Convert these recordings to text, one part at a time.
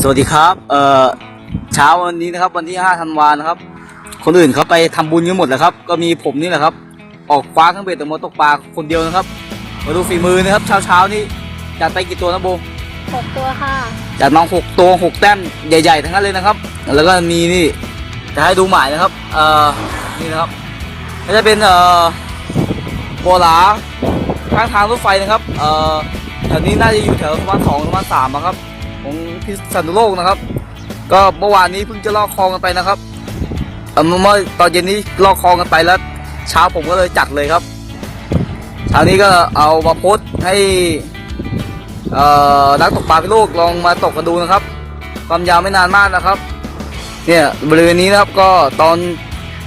สวัสดีครับ เอ่อเช้าวันนี้นะครับ วันที่5ธันวานะครับ คนอื่นเขาไปทำบุญกันหมดแล้วครับ ก็มีผมนี่แหละครับ ออกคว้าเครื่องเบ็ดตกมาตกปลาคนเดียวนะครับ มาดูฝีมือนะครับ เช้าเช้าๆนี่จัดไปกี่ตัวนะโบหกตัวค่ะจัดมาหกตัวหกแต้มใหญ่ๆทั้งนั้นเลยนะครับ แล้วก็มีนี่จะให้ดูหมายนะครับ เอ่อนี่นะครับก็จะเป็นเอ่อโบหลาข้างทางรถไฟนะครับ เอ่อแถวนี้น่าจะอยู่แถวประมาณสองประมาณสามอะครับ ของพิษณุโลกนะครับ ก็เมื่อวานนี้เพิ่งจะลอกคลองกันไปนะครับเอ่อเมื่อตอนเย็นนี้ลอกคลองกันไปแล้ว เช้าผมก็เลยจัดเลยครับเช้านี้ก็เอามาโพสต์ให้อ่อนักตกปลาพิโลกลองมาตกกันดูนะครับ ความยาวไม่นานมากนะครับ เนี่ยบริเวณนี้นะครับก็ตอน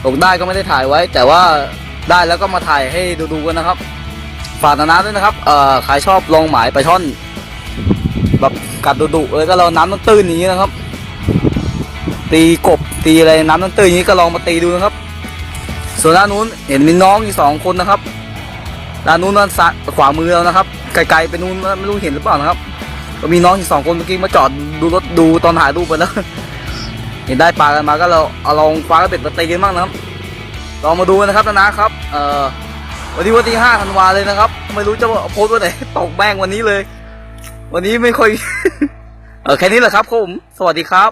ตกได้ก็ไม่ได้ถ่ายไว้ แต่ว่าได้แล้วก็มาถ่ายให้ดูๆกันนะครับ ฝากนานาด้วยนะครับเอ่อใครชอบลองหมายปลาช่อน แบบกัดดุๆเลยก็เราน้ำตื้นอย่างนี้นะครับ ตีกบตีอะไรน้ำตื้นอย่างนี้ก็ลองมาตีดูนะครับ ส่วนด้านนู้นเห็นมีน้องอีกสองคนนะครับด้านนู้นด้านซ้ายขวามือเรานะครับ ไกลๆไปนู้นไม่รู้เห็นหรือเปล่านะครับก็มีน้องอีกสองคนเมื่อกี้มาจอดดูรถดูตอนถ่ายรูปไปแล้วเห็นได้ปลากันมาก็เราเอาลองคว้ากระเบ็ดมาตีกันบ้างนะครับลองมาดูนะครับนะนะครับเอ่อวันนี้วันที่ห้าธันวาเลยนะครับ ไม่รู้จะโพสต์วันไหนตกแม่งวันนี้เลย วันนี้ไม่ค่อย เออแค่นี้แหละครับผม สวัสดีครับ